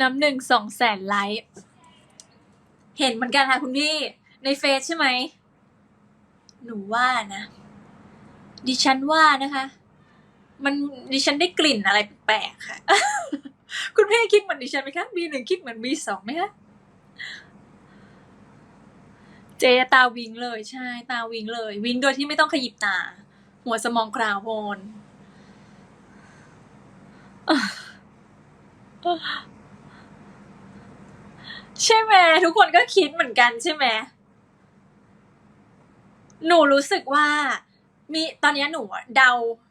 น้ำหนึ่งสองแสนไลค์ เห็นเหมือนกันค่ะคุณพี่ ในเฟซใช่ไหม หนูว่านะ ดิฉันว่านะคะ มันดิฉันได้กลิ่นอะไรแปลกๆค่ะ คุณพี่คิดเหมือนดิฉันไหมคะบีหนึ่งคิดเหมือนบีสองไหมคะ เจตาวิงเลยใช่ ตาวิงเลย วิงโดยที่ไม่ต้องขยิบตา หัวสมองกราวโพน ใช่ไหมทุกคนก็คิดเหมือนกันใช่ไหมหนูรู้สึกว่า มีตอนนี้หนูเดา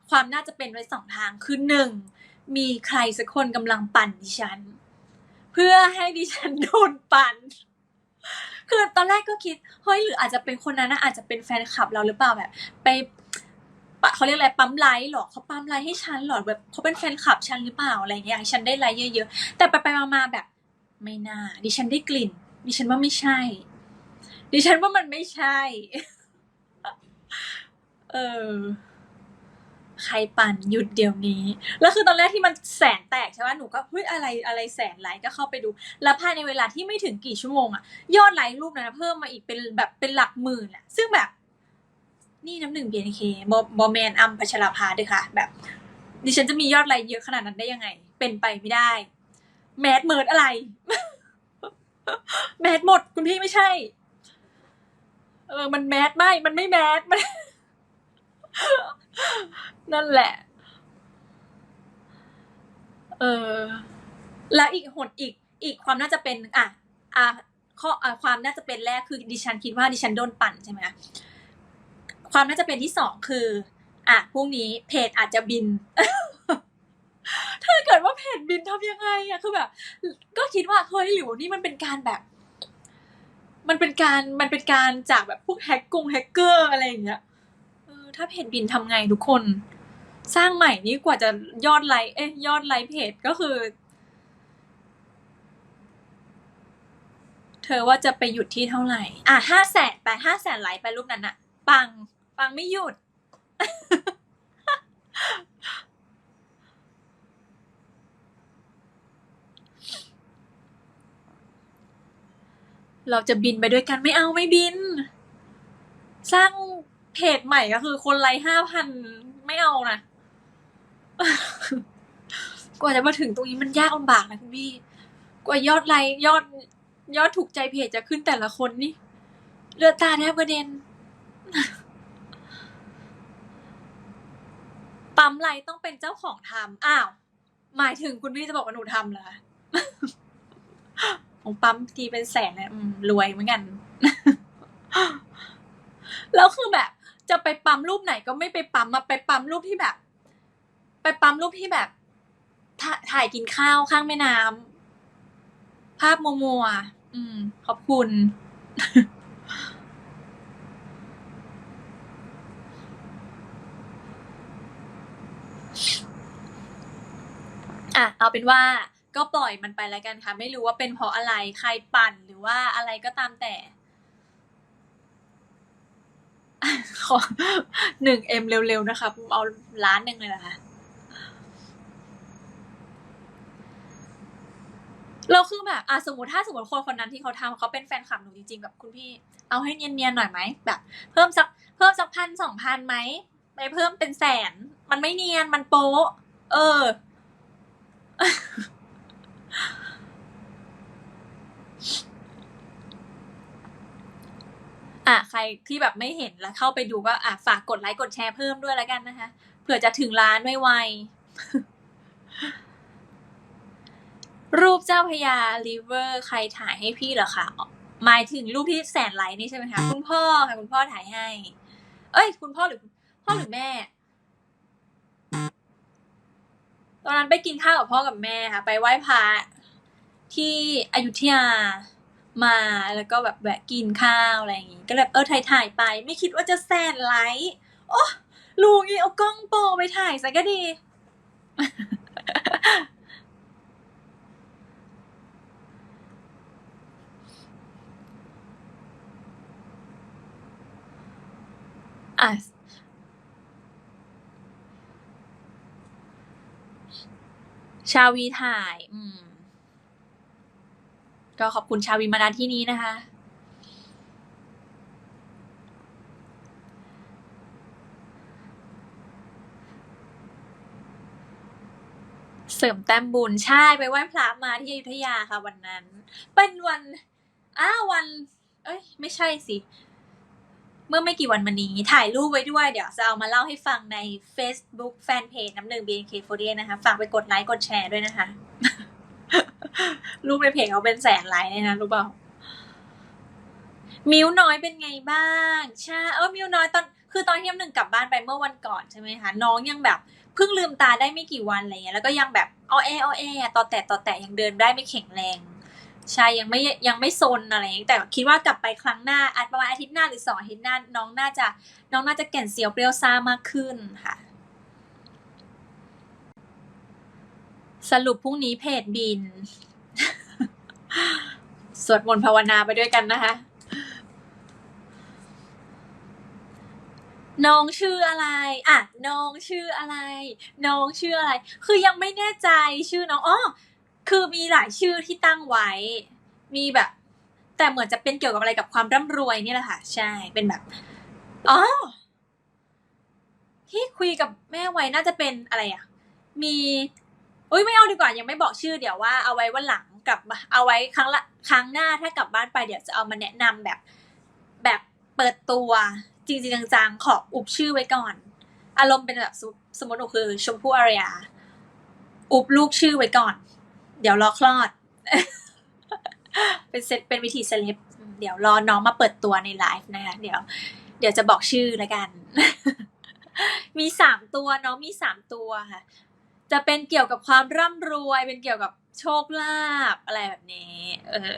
ความน่าจะเป็นไว้สองทางคือหนึ่งมีใครสักคนกำลังปั่นดิฉัน เพื่อให้ดิฉันโดนปั่นคือตอนแรกก็คิดเฮ้ยหรืออาจจะเป็นคนนั้นนะอาจจะเป็นแฟนคลับเราหรือเปล่าแบบ ไปปะเขาเรียกอะไรปั๊มไลค์หรอเขาปั๊มไลค์ให้ฉันหรอแบบเขาเป็นแฟนคลับฉันหรือเปล่าอะไรเงี้ยฉันได้ไลค์เยอะๆแต่ไปไปมาๆแบบ ไม่น่า ดิฉันได้กลิ่น ดิฉันว่าไม่ใช่ ดิฉันว่ามันไม่ใช่ เออ ใครปั่นหยุดเดี๋ยวนี้ แล้วคือตอนแรกที่มันแสนแตกใช่ป่ะหนูก็เฮ้ยอะไรอะไรแสนไลค์ก็เข้าไปดู แล้วภายในเวลาที่ไม่ถึงกี่ชั่วโมงอะยอดไลค์รูปนั้นนะเพิ่มมาอีกเป็นแบบเป็นหลักหมื่นอะซึ่งแบบ นี่น้ำหนึ่ง BNK บอบอแมนอัมพัชราภาด้วยค่ะ แบบ ดิฉันจะมียอดไลค์เยอะขนาดนั้นได้ยังไง เป็นไปไม่ได้ แมสเมิร์ดอะไร แมสหมดคุณพี่ไม่ใช่ เออ มันแมสไม่ มันไม่แมสมัน นั่นแหละ เออ แล้วอีกหนอีก อีกความน่าจะเป็น อะ อะข้ออะความน่าจะเป็นแรกคือดิฉันคิดว่าดิฉันโดนปั่นใช่ไหมคะความน่าจะเป็นที่สองคือ อะพรุ่งนี้เพจอาจจะบิน ถ้าเกิดว่าเพจ บินทำยังไงอะคือแบบ ก็คิดว่าเฮ้ยหรือว่านี่มันเป็นการแบบ มันเป็นการมันเป็นการจากแบบพวกแฮกกงแฮกเกอร์อะไรอย่างเงี้ยเออถ้าเพจบินทำไงทุกคน สร้างใหม่นี่กว่าจะยอดไลค์เอ๊ะยอดไลค์เพจก็คือ เธอว่าจะไปหยุดที่เท่าไหร่ อะห้าแสนไปห้าแสนไลค์ไปรูปนั้นอะปังปังไม่หยุด เราจะบินไปด้วยกันไม่เอาไม่บิน สร้างเพจใหม่ก็คือ คนไลค์ห้าพันไม่เอานะกว่าจะมาถึงตรงนี้มันยากลำบากนะคุณพี่กว่ายอดไลค์ยอดยอดถูกใจเพจจะขึ้นแต่ละคนนี่เลือดตาแทบกระเด็นปั๊มไลค์ต้องเป็นเจ้าของทำอ้าว หมายถึงคุณพี่จะบอกว่าหนูทำเหรอ ของปั๊มทีเป็นแสนเลยอืมรวยเหมือนกัน แล้วคือแบบ จะไปปั๊มรูปไหนก็ไม่ไปปั๊มมาไปปั๊มรูปที่แบบ ไปปั๊มรูปที่แบบถ่าถ่ายกินข้าวข้างแม่น้ำภาพมัวมัวๆอืม ขอบคุณ อะ เอาเป็นว่า ก็ปล่อยมันไปแล้วกันค่ะ ไม่รู้ว่าเป็นเพราะอะไรใครปั่นหรือว่าอะไรก็ตามแต่ขอหนึ่งเอ็มเร็วๆนะคะเอาล้านหนึ่งเลยนะคะเราคือแบบอะสมมติถ้าสมมติคนคนนั้นที่เขาทำเขาเป็นแฟนคลับหนูจริงๆแบบคุณพี่เอาให้เนียนๆหน่อยไหมแบบ เพิ่มสักเพิ่มสักพันสองพันไหมไม่เพิ่มเป็นแสน มันไม่เนียนมันโป๊ะ เออ อะใครที่แบบไม่เห็นแล้วเข้าไปดูก็อะฝากกดไลค์กดแชร์เพิ่มด้วยแล้วกันนะคะ เผื่อจะถึงล้านไวๆรูปเจ้าพญาลิเวอร์ใครถ่ายให้พี่เหรอคะหมายถึงรูปที่แสนไลค์นี่ใช่ไหมคะคุณพ่อค่ะคุณพ่อถ่ายให้ เอ้ย คุณพ่อหรือพ่อหรือแม่ ตอนนั้นไปกินข้าวกับพ่อกับแม่ค่ะ ไปไหว้พระที่อยุธยา มาแล้วก็แบบแวะกินข้าวอะไรอย่างงี้ ก็เลยเออถ่ายถ่ายไป ไม่คิดว่าจะแสนไลค์โอ้ลูกนี่เอากล้องโปไปถ่ายซะก็ดี อะชาวีถ่าย อืม ก็ขอบคุณชาววินมาณที่นี้นะคะ เสริมแต้มบุญใช่ไปไหว้พระมาที่อยุธยาค่ะ วันนั้น เป็นวันอ้าววัน เอ้ย ไม่ใช่สิ เมื่อไม่กี่วันมานี้ ถ่ายรูปไว้ด้วย เดี๋ยวจะเอามาเล่าให้ฟังใน Facebook Fanpage น้ำหนึ่ง BNK48 นะคะ ฝากไปกดไลค์กดแชร์ด้วยนะคะ รูปในเพจเขาเป็นแสนไลค์เลยนะรู้เปล่า มิวน้อยเป็นไงบ้างใช่เออมิวน้อยตอน คือตอนที่น้ำหนึ่งกลับบ้านไปเมื่อวันก่อนใช่ไหมคะน้องยังแบบเพิ่งลืมตาได้ไม่กี่วันอะไรเงี้ยแล้วก็ยังแบบอ้อแออ้อแอต่อแต่ต่อแต่ยังเดินได้ไม่แข็งแรงใช่ยังไม่ยังไม่ซนอะไรเงี้ยแต่คิดว่ากลับไปครั้งหน้าอาจประมาณอาทิตย์หน้าหรือสองอาทิตย์หน้าน้องน่าจะ น้องน่าจะแก่นเซียวเปรี้ยวซ่ามากขึ้นค่ะ สรุปพรุ่งนี้เพจบิน วดมนต์ภาวนาไปด้วยกันนะคะ น้องชื่ออะไร อะ น้องชื่ออะไร น้องชื่ออะไร คือยังไม่แน่ใจชื่อน้องอ๋อคือมีหลายชื่อที่ตั้งไว้ มีแบบ แต่เหมือนจะเป็นเกี่ยวกับอะไรกับความร่ำรวยนี่แหละค่ะ ใช่ เป็นแบบ อ๋อ ที่คุยกับแม่ไว้น่าจะเป็นอะไรอะ มีอุ้ยไม่เอาดีกว่ายังไม่บอกชื่อเดี๋ยวว่าเอาไว้วันหลัง กลับเอาไว้ครั้งละครั้งหน้าถ้ากลับบ้านไปเดี๋ยวจะเอามาแนะนำแบบแบบเปิดตัวจริงๆจังๆขออุบชื่อไว้ก่อน อารมณ์เป็นแบบสมสมมติหนูคือ ชมพู่อารยา อุบลูกชื่อไว้ก่อน เดี๋ยวรอคลอด เป็นเซตเป็นวิธีเซเลบเดี๋ยวรอน้องมาเปิดตัวในไลฟ์นะคะเดี๋ยวเดี๋ยวจะบอกชื่อแล้วกัน มีสามตัวน้องมีสามตัวค่ะ จะเป็นเกี่ยวกับความร่ำรวย เป็นเกี่ยวกับโชคลาภอะไรแบบนี้ เออ